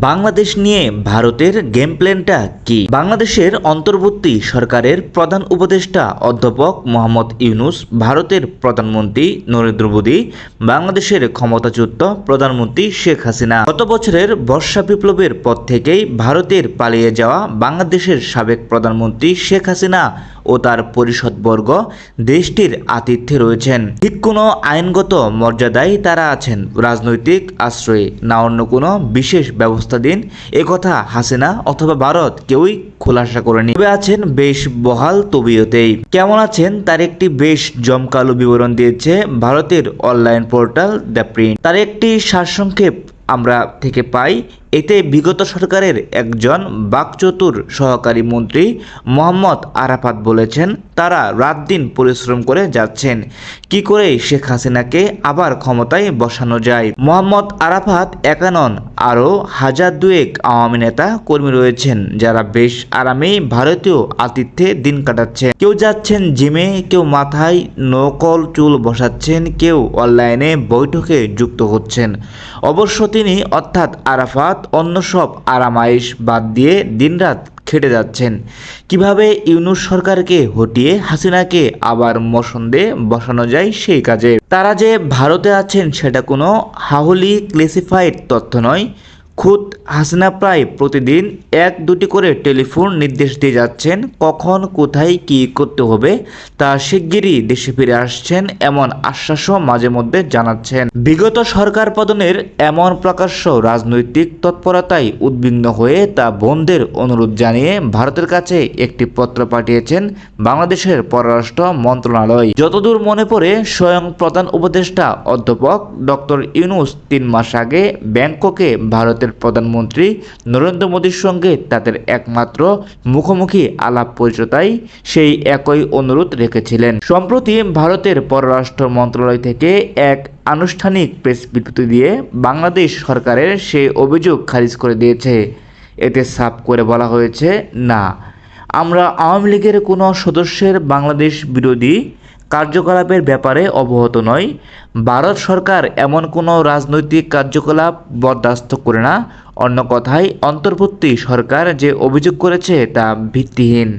বাংলাদেশ নিয়ে ভারতের গেম প্ল্যানটা কি? বাংলাদেশের অন্তর্বর্তী সরকারের প্রধান উপদেষ্টা অধ্যাপক মোহাম্মদ ইউনুস, ভারতের প্রধানমন্ত্রী নরেন্দ্র মোদী, বাংলাদেশের ক্ষমতাচ্যুত প্রধানমন্ত্রী শেখ হাসিনা। গত বছরের বর্ষা বিপ্লবের পর থেকেই ভারতের পালিয়ে যাওয়া বাংলাদেশের সাবেক প্রধানমন্ত্রী শেখ হাসিনা ও তার পরিষদবর্গ দেশটির আতিথ্যে রয়েছেন। ঠিক কোনো আইনগত মর্যাদায় তারা আছেন। রাজনৈতিক আশ্রয়ে, না অন্য কোনো বিশেষ ব্যবস্থা দিন। একথা হাসিনা অথবা ভারত কেউই খোলাসা করেনি তবে আছেন বেশ বহাল তবিয়তেই। কেমন আছেন তার একটি বেশ জমকালো বিবরণ দিয়েছে ভারতের অনলাইন পোর্টাল দ্য প্রিন্ট। তার একটি সারসংক্ষেপ আমরা থেকে পাই, এতে বিগত সরকারের একজন বাকচতুর সহকারী মন্ত্রী মোহাম্মদ আরাফাত বলেছেন, তারা রাত দিন পরিশ্রম করে যাচ্ছেন। কি করে শেখ হাসিনাকে আবার ক্ষমতায় বসানো যায়? মোহাম্মদ আরাফাত একা নন আরও হাজার দুয়েক আওয়ামী নেতা কর্মী রয়েছেন যারা বেশ আরামে ভারতীয় আতিথ্যে দিন কাটাচ্ছে কেউ যাচ্ছেন জিমে, কেউ মাথায় নকল চুল বসাচ্ছেন, কেউ অনলাইনে বৈঠকে যুক্ত হচ্ছেন। অবশ্য তিনি অর্থাৎ আরাফাত অন্য সব আরামাইশ বাদ দিয়ে দিনরাত খেটে যাচ্ছেন। কীভাবে ইউনুস সরকারকে হটিয়ে হাসিনাকে আবার মসন্দে বসানো যায় সেই কাজে? তারা যে ভারতে আছেন, সেটা কোনো হাহলি ক্লেসিফাইড তথ্য নয়। খুদ হাসিনা প্রায় প্রতিদিন এক দুটি করে টেলিফোন নির্দেশ দিয়ে যাচ্ছেন কখন, কোথায়, কি করতে হবে তা শিগগিরই দেশে ফিরে আসছেন এমন আশ্বাসও মাঝে মধ্যে জানাচ্ছেন। বিগত সরকার পতনের এমন প্রকাশ্য রাজনৈতিক তৎপরতায় উদ্বিগ্ন হয়ে তা বন্ধের অনুরোধ জানিয়ে ভারতের কাছে একটি পত্র পাঠিয়েছেন বাংলাদেশের পররাষ্ট্র মন্ত্রণালয়। যতদূর মনে পড়ে, স্বয়ং প্রধান উপদেষ্টা অধ্যাপক ডক্টর ইউনুস তিন মাস আগে ব্যাংককে ভারতের প্রধানমন্ত্রী নরেন্দ্র মোদীর সঙ্গে তাদের একমাত্র মুখোমুখি আলাপ পরিচয়তায় সেই একই অনুরোধ রেখেছিলেন। সম্প্রতি ভারতের পররাষ্ট্র মন্ত্রণালয় থেকে এক আনুষ্ঠানিক প্রেস বিবৃতি দিয়ে বাংলাদেশ সরকারের সেই অভিযোগ খারিজ করে দিয়েছে। এতে সাফ করে বলা হয়েছে, না, আমরা আওয়ামী লীগের কোনো সদস্যের বাংলাদেশ বিরোধী কার্যকলাপের ব্যাপারে অবহত নয়। ভারত সরকার এমন কোনো রাজনৈতিক কার্যকলাপ বরদাস্ত করে না। অন্য কথায়, অন্তর্বর্তী সরকার যে অভিযোগ করেছে তা ভিত্তিহীন।